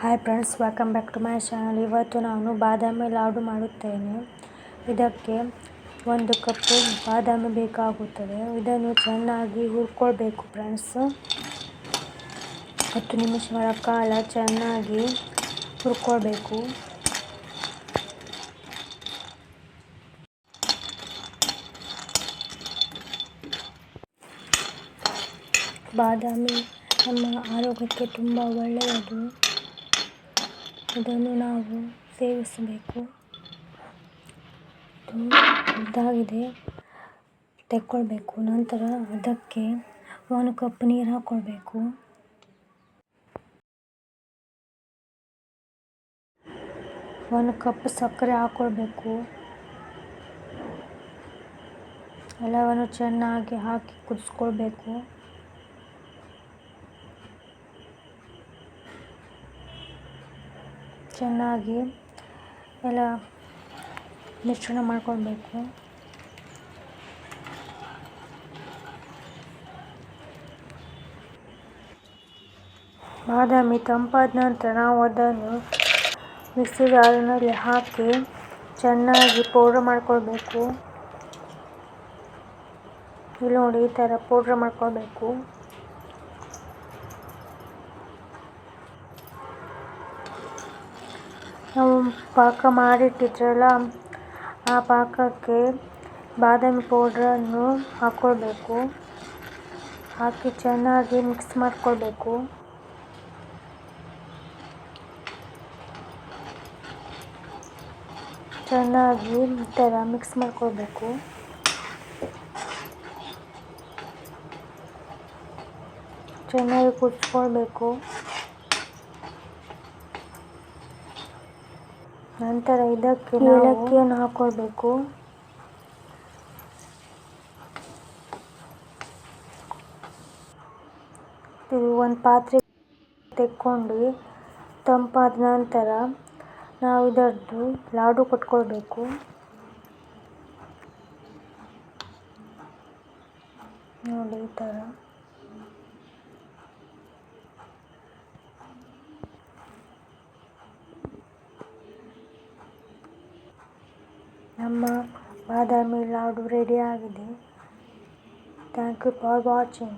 Hi friends welcome back to my channel ಇವತ್ತು ನಾನು ಬಾದಾಮಿ ಲಾಡು ಮಾಡುತ್ತೇನೆ. ಇದಕ್ಕೆ ಒಂದು ಕಪ್ಪು ಬಾದಾಮಿ ಬೇಕಾಗುತ್ತದೆ. ಇದನ್ನು ಚೆನ್ನಾಗಿ ಹುರ್ಕೊಳ್ಬೇಕು ಫ್ರೆಂಡ್ಸ್ ಹತ್ತು ನಿಮಿಷಗಳ ಕಾಲ ಚೆನ್ನಾಗಿ ಹುರ್ಕೊಳ್ಬೇಕು. ಬಾದಾಮಿ ನಮ್ಮ ಆರೋಗ್ಯಕ್ಕೆ ತುಂಬ ಒಳ್ಳೆಯದು. ಇದನ್ನು ನಾವು ಸೇವಿಸಬೇಕು. ಇದಾಗಿದೆ ತೆಕ್ಕೊಳ್ಬೇಕು. ನಂತರ ಅದಕ್ಕೆ ಒಂದು ಕಪ್ ನೀರು ಹಾಕ್ಕೊಳ್ಬೇಕು ಒಂದು ಕಪ್ ಸಕ್ಕರೆ ಹಾಕ್ಕೊಳ್ಬೇಕು ಎಲ್ಲವನ್ನು ಚೆನ್ನಾಗಿ ಹಾಕಿ ಕುದಿಸ್ಕೊಳ್ಬೇಕು. ಚೆನ್ನಾಗಿ ಎಲ್ಲ ಮಿಶ್ರಣ ಮಾಡ್ಕೊಳ್ಬೇಕು. ಬಾದಾಮಿ ತಂಪಾದ ನಂತರ ನಾವು ಅದನ್ನು ಮಿಕ್ಸಿ ಜಾರಿನಲ್ಲಿ ಹಾಕಿ ಚೆನ್ನಾಗಿ ಪೌಡ್ರ್ ಮಾಡ್ಕೊಳ್ಬೇಕು. ಇಲ್ಲಿ ನೋಡಿ ಈ ಥರ ಪೌಡ್ರ್ ಮಾಡ್ಕೊಳ್ಬೇಕು. ನಾವು ಪಾಕ ಮಾಡಿಟ್ಟಿದ್ರಲ್ಲ, ಆ ಪಾಕಕ್ಕೆ ಬಾದಾಮಿ ಪೌಡ್ರನ್ನು ಹಾಕ್ಕೊಳ್ಬೇಕು ಹಾಕಿ ಚೆನ್ನಾಗಿ ಮಿಕ್ಸ್ ಮಾಡಿಕೊಳ್ಬೇಕು. ಚೆನ್ನಾಗಿ ಈ ಥರ ಮಿಕ್ಸ್ ಮಾಡ್ಕೊಳ್ಬೇಕು. ಚೆನ್ನಾಗಿ ಕುದಿಸ್ಕೊಳ್ಬೇಕು. ನಂತರ ಇದಕ್ಕೆ ಏಲಕ್ಕಿಯನ್ನು ಹಾಕ್ಕೊಳ್ಬೇಕು ಇದು ಒಂದು ಪಾತ್ರೆ ತೆಕ್ಕೊಂಡು ತಂಪಾದ ನಂತರ ನಾವು ಇದರದ್ದು ಲಾಡು ಕಟ್ಕೊಳ್ಬೇಕು. ನೋಡಿ ಈ ಥರ ನಮ್ಮ ಬಾದಾಮಿ ಲಾಡು ರೆಡಿ ಆಗಿದೆ. Thank you for watching